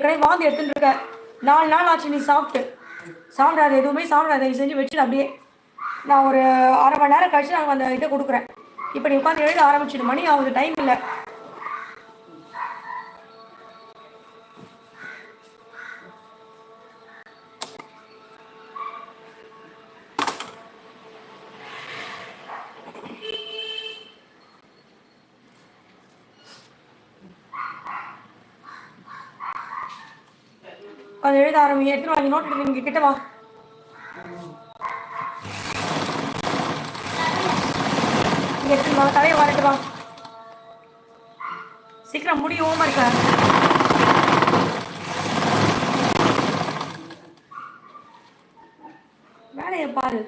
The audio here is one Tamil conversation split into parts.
ஏற்கனவே வாந்தி எடுத்துட்டு இருக்க. நாலு நாள் ஆச்சு நீ சாப்பிட்டு. சாப்பிடாத எதுவுமே சாப்பிடாத. தயவு செஞ்சு வச்சுட்டு அப்படியே. நான் ஒரு அரை மணி நேரம் கழிச்சு நாங்கள் அந்த இதை கொடுக்குறேன். இப்போ நீ உட்காந்து எழுத ஆரம்பிச்சிடு. மணி ஆகுது டைம் இல்லை. உட்காந்து எழுத ஆரம்பி எடுத்துட்டு வாங்கி நோட் எடுத்து இங்கே கிட்ட வா. இங்கே எடுத்துட்டு வா? தலையை வரட்டு வா. சீக்கிரம் முடியும் ஹோம் இருக்க. வேலையை பாரு.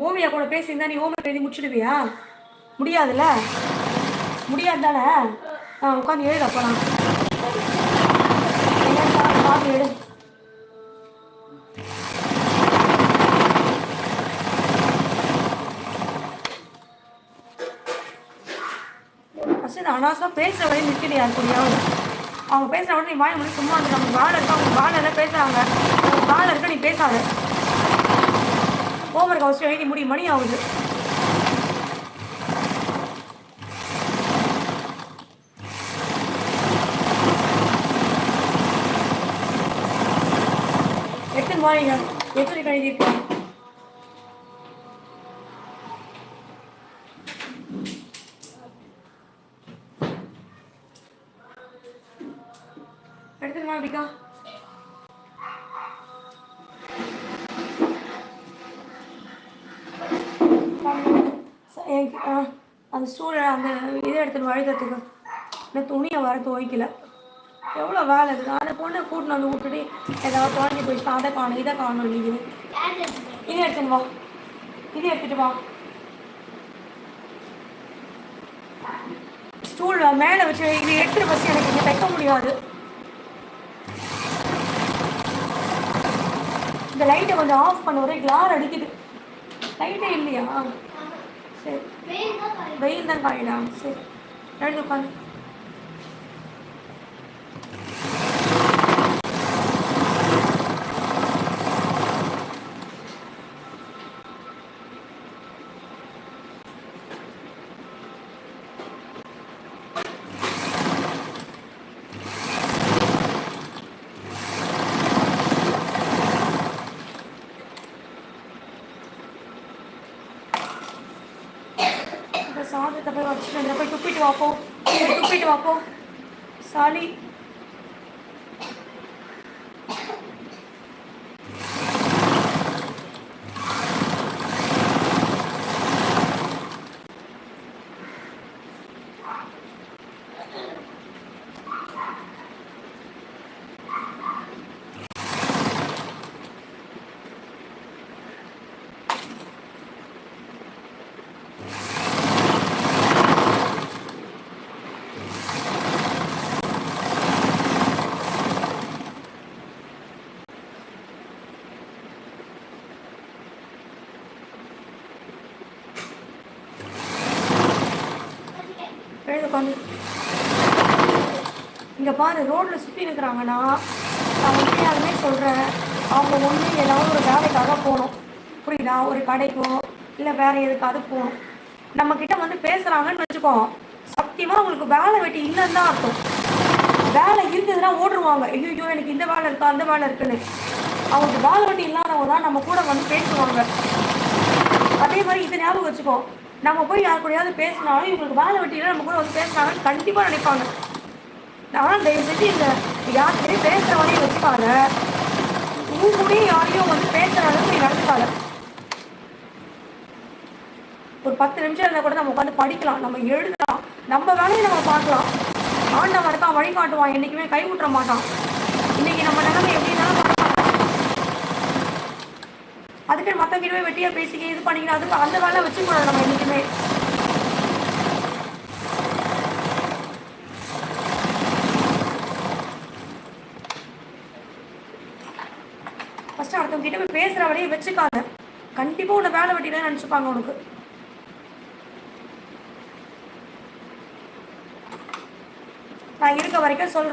ஓவியா கூட பேசியிருந்தா நீ ஹோம்ஒர்க் எழுதி முடிச்சிடுவியா? முடியாதுல்ல? முடியாது தானே ஆ உட்காந்து எழுத போகலாம் ஃபஸ்ட்டு இந்த அனாவசமாக பேசுகிற வரையும் நிற்கலையா கூடியாவது அவங்க பேசுகிற உடனே நீ வாய் முடியும் சும்மா வந்து நம்ம வேலை இருக்கா அவங்க வேலை எல்லாம் பேசுகிறாங்க அவங்க வேலை இருக்க நீ பேசாத. ஹோம்ஒர்க் அவசியம். எழுதி முடியும் மணி ஆகுது. எத்தனை வாங்க எப்படி கழுதிருக்கோம் எடுத்துட்டு அப்படிக்கா அந்த ஸ்டூலை அந்த இதை எடுத்துட்டு வழுக்கிறதுக்கு. இந்த துணியை வர துவைக்கல. எவ்வளோ வேலை இருக்குது? அந்த பொண்ணை கூட்டின்னு வந்து விட்டுட்டு ஏதாவது தொலைஞ்சி போயிட்டு அதை காணும் இதை காணும் நீங்கள் இதை எடுத்துன்னு வா. இதை எடுத்துட்டு வா. ஸ்டூல் மேலே வச்சு இது எடுத்துட்டு ஃபஸ்ட்டு எனக்கு இங்கே தைக்க முடியாது. இந்த லைட்டை கொஞ்சம் ஆஃப் பண்ண ஒரே கிளார் அடிக்குது. லைட்டே இல்லையா? சரி. வெயில் தான் காயிடா சரி. எழுந்து உட்காந்து இந்த போய் வச்சுட்டு வந்து போய் துப்பிட்டு வாப்போ. போய் துப்பிட்டு வாப்போ. சாலி. எழுந்து உட்காந்து இங்கே பாரு ரோட்டில் சுற்றி இருக்கிறாங்கன்னா நான் உண்மையாலுமே சொல்கிறேன் அவங்க ஒன்று ஏதாவது ஒரு வேலைக்காக போகணும். புரியுதா? ஒரு கடைக்கோ இல்லை வேறு எதுக்காவது போகணும். நம்மக்கிட்ட வந்து பேசுகிறாங்கன்னு வச்சுக்கோ சத்தியமாக அவங்களுக்கு வேலை வெட்டி இல்லைன்னு தான் அர்த்தம். வேலை இருந்ததுன்னா ஓடுருவாங்க ஐயோ எனக்கு இந்த வேலை இருக்கா அந்த வேலை இருக்குன்னு. அவங்களுக்கு வேலை வெட்டி இல்லாதவங்க தான் நம்ம கூட வந்து பேசுவாங்க. அதே மாதிரி இதை ஞாபகம் வச்சுக்கோ. நம்ம போய் யார் கூடயாவது பேசினாலும் இவங்களுக்கு வேலை வெட்டியில் நம்ம கூட வந்து பேசுனாங்கன்னு கண்டிப்பாக நினைப்பாங்க. ஆனால் தயவுசெய்து இந்த யார்கிட்டையும் பேசுகிற வரையும் வச்சுக்காத உன் கூடயும் யாரையும் வந்து பேசுகிற அளவுக்கு நீ நடந்துக்காத ஒரு பத்து நிமிஷம் இருந்தால் கூட நம்ம உட்காந்து படிக்கலாம் நம்ம எழுதலாம் நம்ம வேலையை நம்ம பார்க்கலாம். ஆண்டவன் இருக்கான் வழிகாட்டுவான் என்றைக்குமே கை விட்டுற மாட்டான். அதுக்கு மற்றவங்க போய் வெட்டியா பேசிக்க இது பண்ணிக்கணும் அது அந்த வேலை வச்சுக்கூடாது நம்ம என்றைக்குமே ஃபஸ்ட்டு அடுத்தவங்க கிட்ட போய் பேசுகிற வழியை வச்சுக்காத. கண்டிப்பாக உன்னை வேலை வெட்டிதான் நினச்சிப்பாங்க உனக்கு. நான் இருக்க வரைக்கும் சொல்கிறேன்